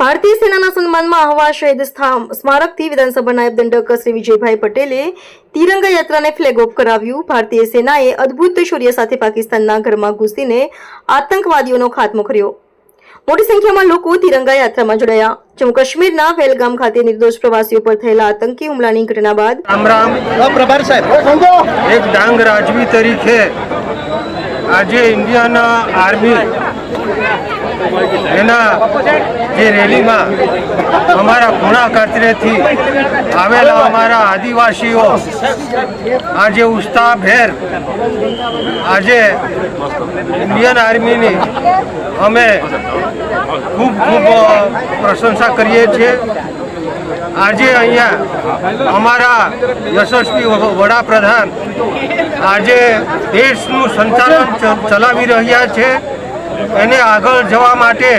ભારતીય સેનાના સન્માનમાં આહવા શહીદ સ્મારકથી વિધાનસભા નાયબ દંડક શ્રી વિજયભાઈ પટેલે તિરંગા યાત્રાને ફ્લેગ ઓફ કરાવ્યું. ભારતીય સેનાએ અદ્ભુત શૌર્ય સાથે પાકિસ્તાનના ઘરમાં ઘૂસીને આતંકવાદીઓનો ખાત્મો કર્યો. મોટી સંખ્યામાં લોકો તિરંગા યાત્રામાં જોડાયા. જમ્મુ કાશ્મીરના પહેલગામ ખાતે નિર્દોષ પ્રવાસીઓ પર થયેલા આતંકી હુમલાની ઘટના બાદ રામ રામ. પ્રભાર સાહેબ. એક ડાંગ રાજવી તરીકે આજે ઇન્ડિયાના આર્મી એના જે રેલીમાં અમારા પૂણા કચરેથી આવેલા અમારા આદિવાસીઓ, આજે ઉત્સાહભેર આજે ઇન્ડિયન આર્મીની અમે ખૂબ ખૂબ પ્રશંસા કરીએ છીએ. આજે અહીંયા અમારા યશસ્વી વડાપ્રધાન આજે દેશનું સંચાલન ચલાવી રહ્યા છે. એને આગળ જવા માટે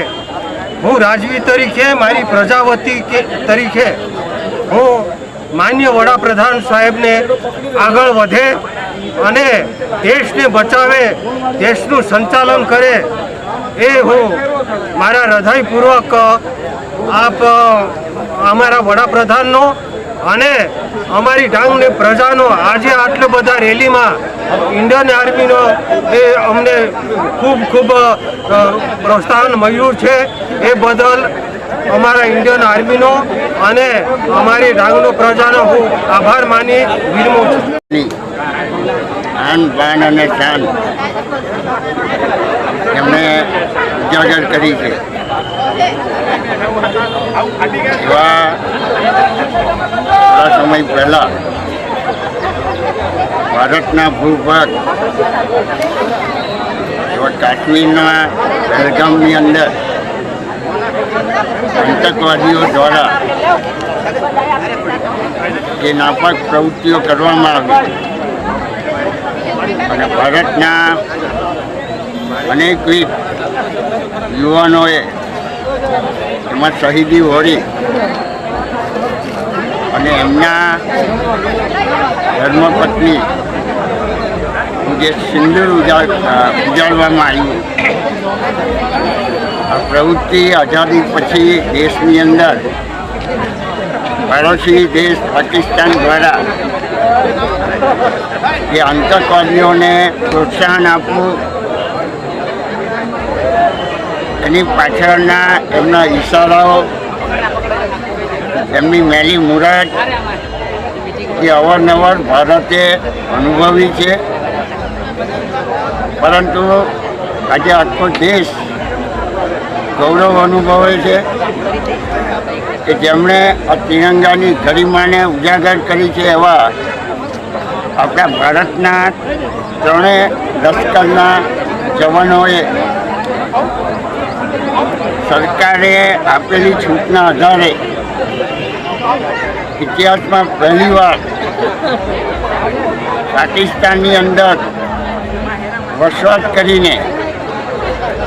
હું રાજવી તરીકે, મારી પ્રજાવતી કે તરીકે હું માન્ય વડાપ્રધાન સાહેબને આગળ વધે અને દેશને બચાવે, દેશનું સંચાલન કરે એ હું મારા હૃદયપૂર્વક આપ અમારા વડાપ્રધાનનો અને અમારી ડાંગની પ્રજાનો આજે આટલા બધા રેલીમાં ઇન્ડિયન આર્મીનો એ અમને ખૂબ ખૂબ પ્રોત્સાહન મળ્યું છે. એ બદલ અમારા ઇન્ડિયન આર્મીનો અને અમારી ડાંગનો પ્રજાનો હું આભાર માની વિરમું છું. આન બાન એમણે ઉજાગર કરી છે. થોડા સમય પહેલા ભારતના ભૂભાગ એવા કાશ્મીરના પહેલગામની અંદર આતંકવાદીઓ દ્વારા જે નાપાક પ્રવૃત્તિઓ કરવામાં આવી અને ભારતના અનેકવિધ યુવાનોએ એમાં શહીદી વળી અને એમના ધર્મપત્ની જે સિંદૂર ઉજાડ અ, ઉજાડવામાં આવ્યું આ પ્રવૃત્તિ આઝાદી પછી દેશની અંદર પાડોશી દેશ પાકિસ્તાન દ્વારા જે આતંકવાદીઓને પ્રોત્સાહન આપવું એની પાછળના એમના ઈશારાઓ એમની મેલી મુરાદ જે અવારનવાર ભારતે અનુભવી છે. પરંતુ આજે આખો દેશ ગૌરવ અનુભવે છે કે જેમણે આ તિરંગાની ગરિમાને ઉજાગર કરી છે એવા આપણા ભારતના ત્રણેય લશ્કરના જવાનોએ સરકારે આપેલી છૂટના આધારે ઇતિહાસમાં પહેલીવાર પાકિસ્તાનની અંદર વસવાટ કરીને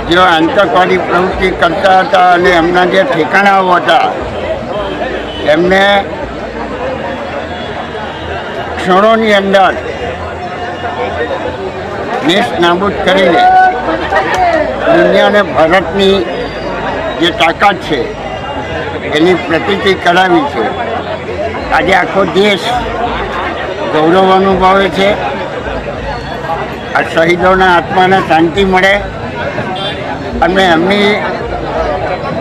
જેઓ આતંકવાદી પ્રવૃત્તિ કરતા હતા અને એમના જે ઠેકાણાઓ હતા, એમને ક્ષણોની અંદર દેશ નાબૂદ કરીને દુનિયાને ભારતની જે તાકાત છે એની પ્રતિતિ કરાવી છે. આજે આખો દેશ ગૌરવ અનુભવે છે. આ શહીદોના આત્માને શાંતિ મળે. અને એમની,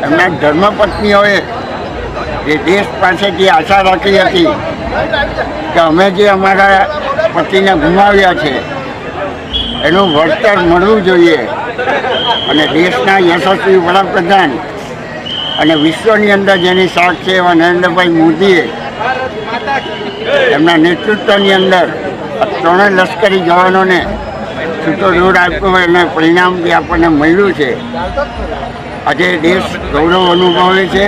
એમના ધર્મપત્નીઓએ જે દેશ પાસેથી આશા રાખી હતી કે અમે જે અમારા પતિને ગુમાવ્યા છે, એનું વળતર મળવું જોઈએ. અને દેશના યશસ્વી વડાપ્રધાન અને વિશ્વની અંદર જેની સાખ છે એવા નરેન્દ્રભાઈ મોદીએ એમના નેતૃત્વની અંદર ત્રણેય લશ્કરી જવાનોને છૂટો દૂર આપ્યો હોય અને પરિણામ જે આપણને મળ્યું છે. આજે દેશ ગૌરવ અનુભવે છે.